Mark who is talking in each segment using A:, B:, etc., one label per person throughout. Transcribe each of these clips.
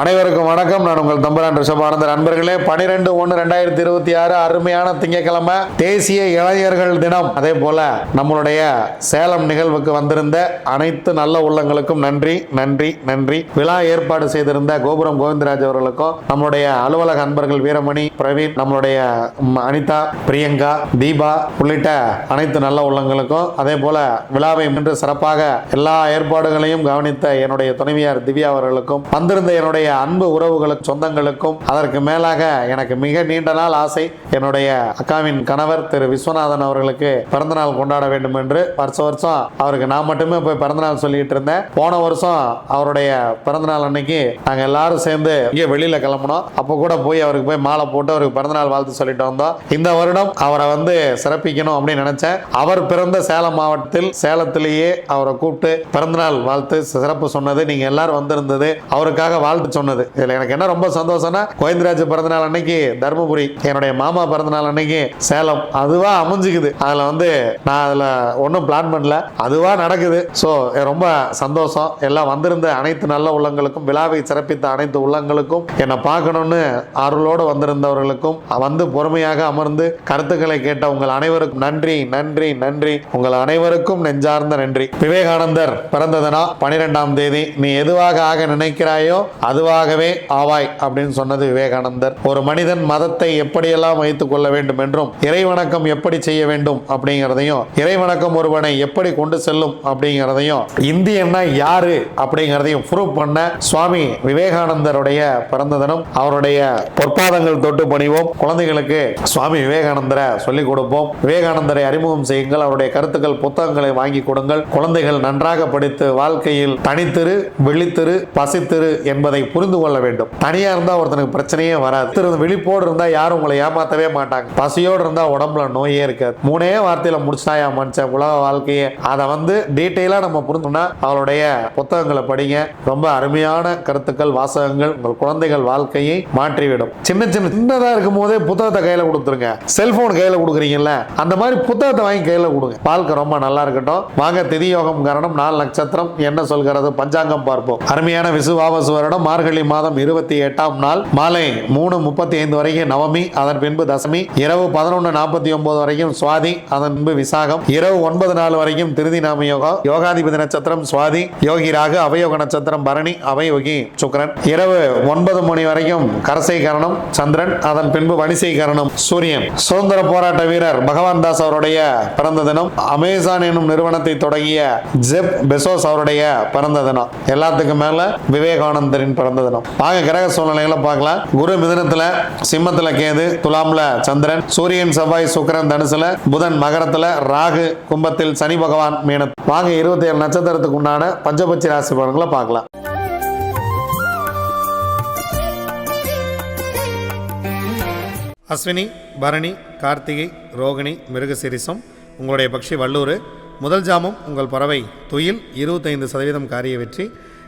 A: அனைவருக்கும் வணக்கம். நான் உங்கள் தம்பரான் ரிஷபானந்த நண்பர்களே பனிரெண்டு ஒன்று ரெண்டாயிரத்தி இருபத்தி ஆறு அருமையான திங்கக்கிழமை தேசிய இளைஞர்கள் தினம். அதே போல நம்மளுடைய சேலம் நிகழ்வுக்கு வந்திருந்த அனைத்து நல்ல உள்ளங்களுக்கும் நன்றி நன்றி நன்றி. விழா ஏற்பாடு செய்திருந்த கோபுரம் கோவிந்தராஜ் அவர்களுக்கும் நம்மளுடைய அலுவலக அன்பர்கள் வீரமணி பிரவீன் நம்மளுடைய அனிதா பிரியங்கா தீபா உள்ளிட்ட அனைத்து நல்ல உள்ளங்களுக்கும் அதே போல விழாவை இன்று சிறப்பாக எல்லா ஏற்பாடுகளையும் கவனித்த என்னுடைய துணைவியார் திவ்யா அவர்களுக்கும் வந்திருந்த என்னுடைய அன்பு உறவுகளுக்கு சொந்தங்களுக்கும் அதற்கு மேலாக எனக்கு மிக நீண்ட நாள் ஆசை என்னுடைய அக்காவின் கணவர் திரு விஸ்வநாதன் அவர்களுக்கு பிறந்தநாள் கொண்டாட வேண்டும் என்று. வருஷ வருஷம் அவருக்கு நான் மட்டுமே போய் பிறந்தநாள் சொல்லிட்டு இருந்தேன். போன வருஷம் அவருடைய பிறந்தநாள் அன்னைக்கு நாங்கள் எல்லாரும் சேர்ந்து இங்கே வெளியில கிளம்பினோம். அப்போ கூட போய் அவருக்கு போய் மாலை போட்டு அவருக்கு பிறந்தநாள் வாழ்த்து சொல்லிட்டு வந்தோம். இந்த வருடம் அவரை வந்து சிறப்பிக்கணும் அப்படின்னு நினைச்சேன். அவர் பிறந்த சேலம் மாவட்டத்தில் சேலத்திலேயே அவரை கூப்பிட்டு பிறந்தநாள் வாழ்த்து சிறப்பு சொன்னது. நீங்க எல்லாரும் வந்திருந்தது. அவருக்காக வாழ்த்து சொன்னது. இதுல எனக்கு என்ன ரொம்ப சந்தோஷம்னா கோவிந்தராஜ் பிறந்தநாள் அன்னைக்கு தருமபுரி என்னுடைய மாமா பிறந்தநாள் அன்னைக்கு சேலம் அதுவா அமைஞ்சுக்குது. அதுல வந்து நான் அதுல ஒன்றும் பிளான் பண்ணல. அதுவா நடக்குது. ஸோ ரொம்ப சந்தோஷம். எல்லாம் வந்திருந்த அனைத்து நல்ல உள்ளங்களுக்கும் விழாவை சிறப்பித்த அனைத்து உள்ளங்களுக்கும் என்னை பார்க்கணும்னு அருளோடு வந்திருந்தவர்களுக்கும் வந்து பொறுமையாக அமர்ந்து கருத்துக்களை கேட்ட உங்கள் அனைவருக்கும் நன்றி நன்றி நன்றி. உங்கள் அனைவருக்கும் நெஞ்சார்ந்த நன்றி. விவேகானந்தர் பிறந்ததனா பனிரெண்டாம் தேதி. நீ எதுவாக ஆக நினைக்கிறாயோ அதுவாகவே ஆவாய் அப்படின்னு சொன்னது விவேகானந்தர். ஒரு மனிதன் மதத்தை எப்படியெல்லாம் வைத்துக் கொள்ள வேண்டும் என்றும் இறைவணக்கம் எப்படி செய்ய வேண்டும் அப்படிங்கிறதையும் இறைவணக்கம் ஒருவனை எப்படி கொண்டு செல்லும் அப்படிங்கிறதையும் இந்தியன்னா யாரு அப்படிங்கிறதையும் ப்ரூவ் பண்ண சுவாமி விவேகானந்தருடைய பிறந்த தினம் அவருடைய பொற்பாதங்கள் தொட்டு பணிவோம். குழந்தைகளுக்கு சுவாமி விவேகானந்தரை சொல்லிக் கொடுப்போம். விவேகானந்தரை அறிமுகம் செய்யுங்கள். அவருடைய கருத்துக்கள் புத்தகங்களை வாங்கி கொடுங்கள். குழந்தைகள் நன்றாக படித்து வாழ்க்கையில் தனித்திரு விழித்திரு பசித்திரு என்பதை புரிந்து கொள்ள வேண்டும். தனியா இருந்தா ஒருத்தனுக்கு பிரச்சனையே வராது. திரு விழிப்போடு இருந்தா யாரும் உங்களை ஏமாத்தவே மாட்டாங்க. பசியோடு இருந்தா உடம்புல நோயே இருக்காது. மூணே வார்த்தையில முடிச்சிட்டாயா மனுஷன் உலக வாழ்க்கையே. அதை வந்து டீட்டெயிலா நம்ம புரிஞ்சோம்னா அவளுடைய புத்தகங்களை படிங்க. ரொம்ப அருமையான கருத்துக்கள் வாசகங்கள் உங்கள் குழந்தைகள் வாழ்க்கையை மாற்றிவிடும். சின்ன சின்ன சின்னதா இருக்கும் போதே புத்தகத்தை கையில கொடுத்துருங்க. செல்போன் கையில கொடுக்குறீங்கல்ல அந்த மாதிரி புத்தகத்தை வாங்கி கையில கொடுங்க. வாழ்க்கை ரொம்ப நல்லா இருக்கட்டும். வாங்க திதி யோகம் கரணம் நாலு நட்சத்திரம் என்ன சொல்கிறது பஞ்சாங்கம் பார்ப்போம். அருமையான விசுவாவசு வருடம் மார்கழி மாதம் இருபத்தி எட்டாம் நாள் மாலை மூணு முப்பத்தி ஐந்து வரைக்கும் நவமி அதன் பின்பு தசமி இரவு பதினொன்று நாற்பத்தி ஒன்பது வரைக்கும் சுவாதி அதன் பின்பு விசாகம் இரவு ஒன்பது நாள் வரைக்கும் திருதி நாம யோகா யோகாதிபதி நட்சத்திரம் சுவாதி யோகிராக அவயோக நட்சத்திரம் பரணி அவயோகி சுக்கரன். இரவு ஒன்பது மணி வரைக்கும் கரசை கரணம் சந்திரன் அதன் பின்பு வணிசை கரணம் சூரியன். சுதந்திர போராட்ட வீரர் பகவான் தாஸ் அவருடைய பிறந்த தினம் அமேசான் என்னும் நிறுவனத்தை தொடங்கிய ஜெப் பெசோஸ் அவருடைய பிறந்த தினம். எல்லாத்துக்கும் மேல விவேகானந்தரின் பிறந்த தினம். வாங்க கிரக சூழ்நிலைகளை பார்க்கலாம். குரு மிதனத்துல சிம்மத்துல கேது துலாம்ல சந்திரன் சூரியன் செவ்வாய் சுக்கிரன் தனுசுல புதன் மகரத்துல ராகு கும்பத்தில் சனி பகவான் மீன வாங்க இருபத்தி ஏழு நட்சத்திரத்துக்கு உண்டான பஞ்சபட்சி ராசி பலன்களை பார்க்கலாம். அஸ்வினி பரணி கார்த்திகை ரோகிணி மிருகசிரிசம் உங்களுடைய பக்ஷி வல்லூர் முதல் ஜாமம் உங்கள் பறவை துயில் இருபத்தைந்து சதவீதம் காரிய வெற்றி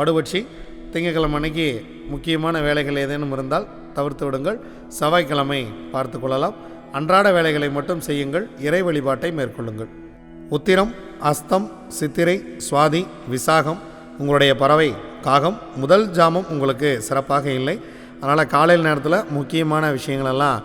A: படுபட்சி திங்கட்கிழமை அன்னைக்கு முக்கியமான வேலைகள் ஏதேனும் இருந்தால் தவிர்த்து விடுங்கள். செவ்வாய்க்கிழமை பார்த்து கொள்ளலாம். அன்றாட வேலைகளை மட்டும் செய்யுங்கள். இறை வழிபாட்டை மேற்கொள்ளுங்கள். உத்திரம் அஸ்தம் சித்திரை சுவாதி விசாகம் உங்களுடைய பறவை காகம் முதல் ஜாமம் உங்களுக்கு சிறப்பாக இல்லை. அதனால் காலையில் நேரத்தில் முக்கியமான விஷயங்களெல்லாம்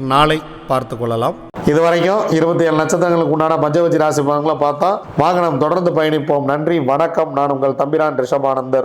A: நாளை பார்த்து கொள்ளலாம். இதுவரைக்கும் இருபத்தி ஏழு நட்சத்திரங்களுக்கு உண்டான பஞ்சவஜி ராசி பலன்களை பார்த்தா வாகனம் தொடர்ந்து பயணிப்போம். நன்றி வணக்கம். நான் உங்கள் தம்பிரான் ரிஷபானந்தர்.